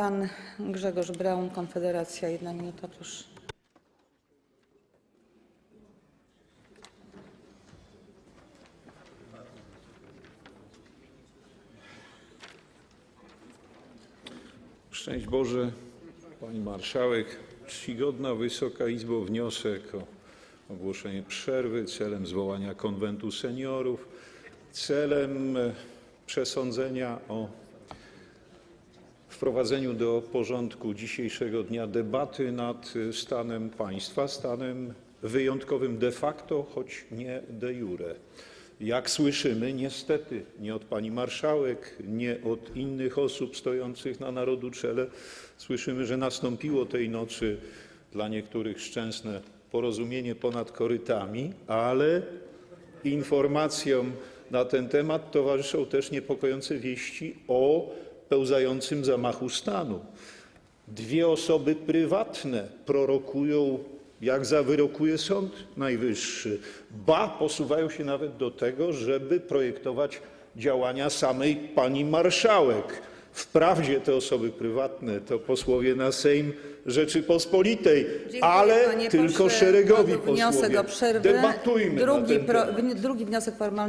Pan Grzegorz Braun, Konfederacja, jedna minuta, proszę. Szczęść Boże, Pani Marszałek, czcigodna Wysoka Izbo, wniosek o ogłoszenie przerwy celem zwołania konwentu seniorów, celem e, przesądzenia o wprowadzeniu do porządku dzisiejszego dnia debaty nad stanem państwa, stanem wyjątkowym de facto, choć nie de jure. Jak słyszymy, niestety nie od pani marszałek, nie od innych osób stojących na narodu czele, słyszymy, że nastąpiło tej nocy dla niektórych szczęsne porozumienie ponad korytami, ale informacjom na ten temat towarzyszą też niepokojące wieści o pełzającym zamachu stanu. Dwie osoby prywatne prorokują, jak zawyrokuje Sąd Najwyższy, ba, posuwają się nawet do tego, żeby projektować działania samej pani marszałek. Wprawdzie te osoby prywatne to posłowie na Sejm Rzeczypospolitej, Dziękuję, ale panie tylko pośle. szeregowi Wniosek posłowie. o przerwę. Debatujmy na drugi, ten pro, temat. drugi wniosek formalny.